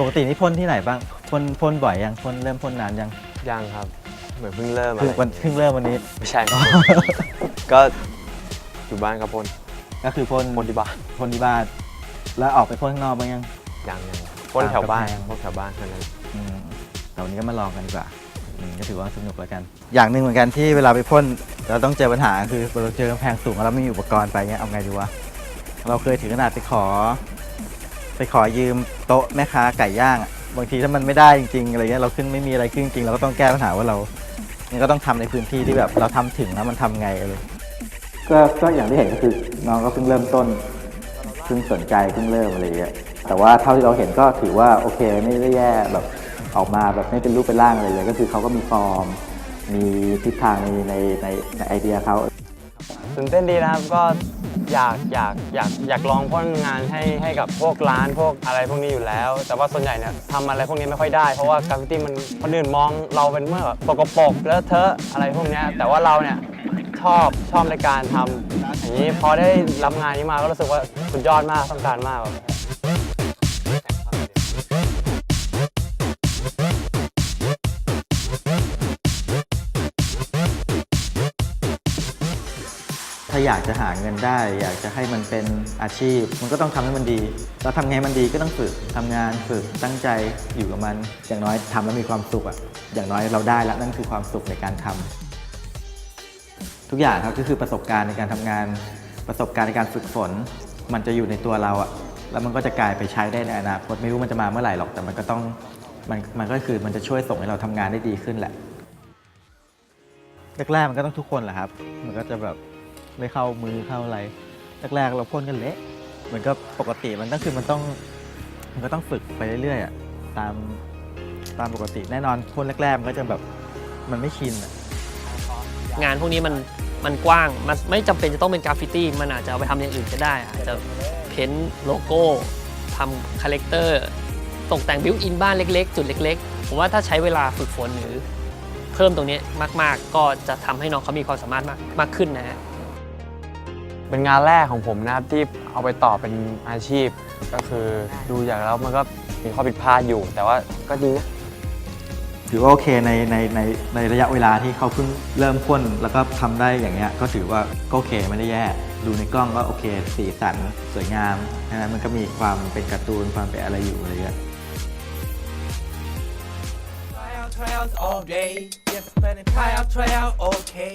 ปกตินี่พ่นที่ไหนบ้างพ่นพ่นบ่อยยังพ่นเริ่มพ่นนานยังยังครับ เหมือนเพิ่งเริ่มอะเพิ่งไรวันเพิ่งเริ่มวันนี้ ไม่ใช่ ก็อยู่บ้านครับพลก็คือพ่นพลที่บ้านพ่นที่บ้านแล้วออกไปพ่นข้างนอกบ้างยัง ยังยังพ่นแถวบ้านตามกำแพงพวกแถวบ้านเท่านั้นอืมแต่วันนี้ก็มาลองกันดีกว่าอืมก็ถือว่าสนุกแล้วกัน อย่างหนึ่งเหมือนกันที่เวลาไปพ่นเราต้องเจอปัญหาคือเราเจอกำแพงสูงแล้วเราไม่มีอุปกรณ์ไปเงี้ยเอาไงดีวะเราเคยถึงขนาดไปขอ ไปขอยืมโต๊ะแม่ค้าไก่ย่างอะบางทีถ้ามันไม่ได้จริงๆอะไรเงี้ยเราขึ้นไม่มีอะไรขึ้นจริงเราก็ต้องแก้ปัญหาว่าเราเนี่ยก็ต้องทำในพื้นที่ที่แบบเราทำถึงแล้วมันทำไงอะไรก็ก็อย่างที่เห็นก็คือน้องก็เพิ่งเริ่มต้นเพิ่งสนใจเพิ่งเริ่มอะไรเงี้ยแต่ว่าเท่าที่เราเห็นก็ถือว่าโอเคไม่ได้แย่แบบออกมาแบบไม่เป็นรูปเป็นร่างอะไรเลย ก็คือเขาก็มีฟอร์ม มีทิศทางในในในในไอเดียเขา ตื่นเต้นดีนะครับก็ อยากอยากอยากอยากลองพ่นงานให้ให้กับพวกร้านพวกอะไรพวกนี้อยู่แล้ว แต่ว่าส่วนใหญ่เนี่ยทำอะไรพวกนี้ไม่ค่อยได้ เพราะว่ากราฟฟิตี้มันคนอื่นมองเราเป็นเมื่อแบบปกปรกเลอะเทอะอะไรพวกเนี้ยแต่ว่าเราเนี่ยชอบชอบในการทำอย่างนี้พอได้รับงานนี้มาก็รู้สึกว่าสุดยอดมากต้องการมากแบบาอยากจะหาเงินได้ อยากจะให้มันเป็นอาชีพ มันก็ต้องทำให้มันดีแล้วทำไงมันดีก็ต้องฝึกทำงานฝึกตั้งใจอยู่กับมัน อย่างน้อยทำแล้วมีความสุขอะอย่างน้อยเราได้แล้วนั่นคือความสุขในการทำทุกอย่างครับก็คือประสบการณ์ในการทำงาน ประสบการณ์ในการฝึกฝน มันจะอยู่ในตัวเราอะแล้วมันก็จะกลายไปใช้ได้ในอนาคตไม่รู้มันจะมาเมื่อไหร่หรอกแต่มันก็ต้องมันมันก็คือมันจะช่วยส่งให้เราทำงานได้ดีขึ้นแหละแรกๆมันก็ต้องทุกคนแหละครับ มันก็จะแบบ ไม่เข้ามือเข้าอะไรแรกๆเราพ่นกันเละเหมือนก็ปกติมันก็คือมันต้องมันก็ต้องฝึกไปเรื่อยๆอะตามตามปกติแน่นอนพ่นแรกๆมันก็จะแบบมันไม่ชินอะ งานพวกนี้มันมันกว้าง มันไม่จำเป็นจะต้องเป็นกราฟฟิตี้ มันอาจจะเอาไปทำอย่างอื่นก็ได้ อาจจะเพ้นท์โลโก้ทำคาแรคเตอร์ตกแต่งบิวอินบ้านเล็กๆ จุดเล็กๆ ผมว่าถ้าใช้เวลาฝึกฝนหรือ เพิ่มตรงนี้มากๆ ก็จะทำให้น้องเขามีความสามารถมากมากขึ้นนะฮะ เป็นงานแรกของผมนะครับที่เอาไปต่อเป็นอาชีพ ก็คือดูอย่างแล้วมันก็มีข้อผิดพลาดอยู่ แต่ว่าก็ดีนะถือว่าโอเคในในในในระยะเวลาที่เขาเพิ่งเริ่มพ่นแล้วก็ทำได้อย่างเงี้ยก็ถือว่าก็โอเคไม่ได้แย่ดูในกล้องก็โอเค สีสันสวยงามนะมันก็มีความเป็นการ์ตูนความเป็นอะไรอยู่อะไรเงี้ย Try out, try out all day. Yes, planning try out, try out, okay.